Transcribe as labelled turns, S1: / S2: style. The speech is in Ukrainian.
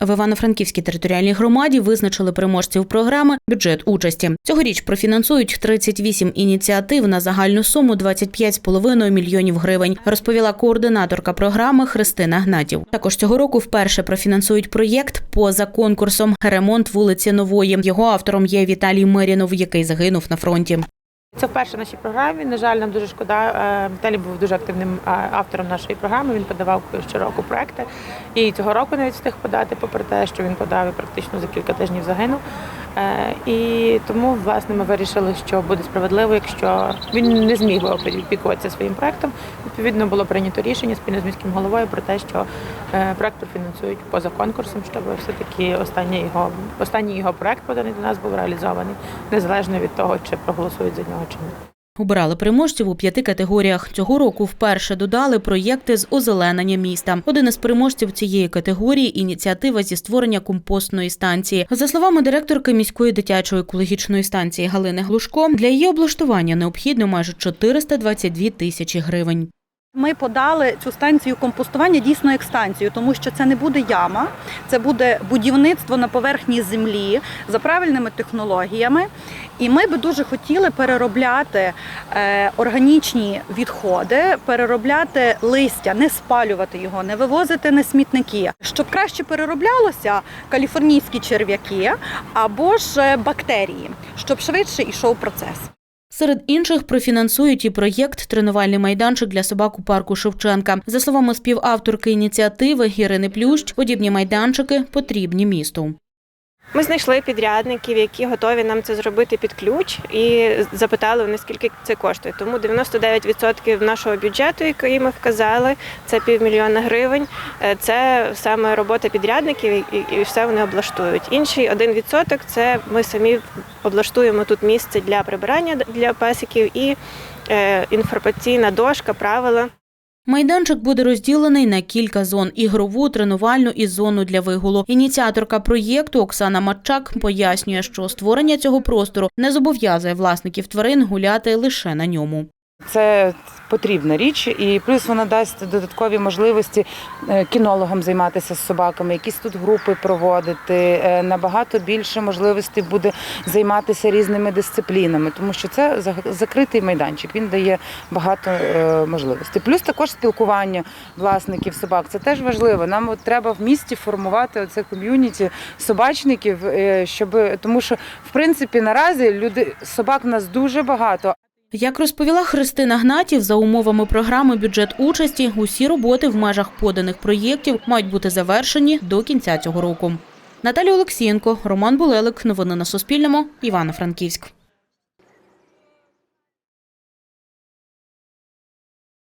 S1: В Івано-Франківській територіальній громаді визначили переможців програми бюджет участі. Цьогоріч профінансують 38 ініціатив на загальну суму 25,5 мільйонів гривень, розповіла координаторка програми Христина Гнатів. Також цього року вперше профінансують проєкт поза конкурсом ремонт вулиці Нової. Його автором є Віталій Мирінов, який загинув на фронті.
S2: Це вперше в нашій програмі. На жаль, нам дуже шкода. Е, Віталій був дуже активним е, автором нашої програми. Він подавав щороку проекти. І цього року навіть встиг подати, попри те, що він подав і практично за кілька тижнів загинув. Е, І тому, власне, ми вирішили, що буде справедливо, якщо він не зміг би опікуватися своїм проектом. Відповідно, було прийнято рішення спільно з міським головою про те, що е, проект профінансують поза конкурсом, щоб все-таки останній його останній його проект поданий до нас був реалізований, незалежно від того, чи проголосують за нього чи ні.
S1: Обирали переможців у п'яти категоріях. Цього року вперше додали проєкти з озеленення міста. Один із переможців цієї категорії ініціатива зі створення компостної станції. За словами директорки міської дитячої екологічної станції Галини Глушко, для її облаштування необхідно майже 422 тисячі гривень.
S3: Ми подали цю станцію компостування дійсно як станцію, тому що це не буде яма, це буде будівництво на поверхні землі за правильними технологіями. І ми би дуже хотіли переробляти е, органічні відходи, переробляти листя, не спалювати його, не вивозити на смітники, щоб краще перероблялося каліфорнійські черв'яки або ж е, бактерії, щоб швидше йшов процес.
S1: Серед інших профінансують і проєкт Тренувальний майданчик для собак у парку Шевченка. За словами співавторки ініціативи Ірини Плющ, подібні майданчики потрібні місту.
S4: Ми знайшли підрядників, які готові нам це зробити під ключ, і запитали вони, скільки це коштує. Тому 99% нашого бюджету, який ми вказали, це півмільйона гривень. Е, Це саме робота підрядників, і- і все вони облаштують. Інший 1% – це ми самі облаштуємо тут місце для прибирання для песиків і е, інформаційна дошка, правила.
S1: Майданчик буде розділений на кілька зон: ігрову, тренувальну і зону для вигулу. Ініціаторка проєкту Оксана Матчак пояснює, що створення цього простору не зобов'язує власників тварин гуляти лише на ньому.
S5: Це потрібна річ, і плюс вона дасть додаткові можливості е, кінологам займатися з собаками, якісь тут групи проводити. е, Набагато більше можливостей буде займатися різними дисциплінами, тому що це закритий майданчик. Він дає багато е, можливостей. Плюс також спілкування власників собак. Це теж важливо. Нам от треба в місті формувати оце ком'юніті собачників, щоб тому, що в принципі наразі люди собак в нас дуже багато.
S1: Як розповіла Христина Гнатів, за умовами програми бюджет участі, усі роботи в межах поданих проєктів мають бути завершені до кінця цього року. Наталія Олексієнко, Роман Булелик. Новини на Суспільному. Івано-Франківськ.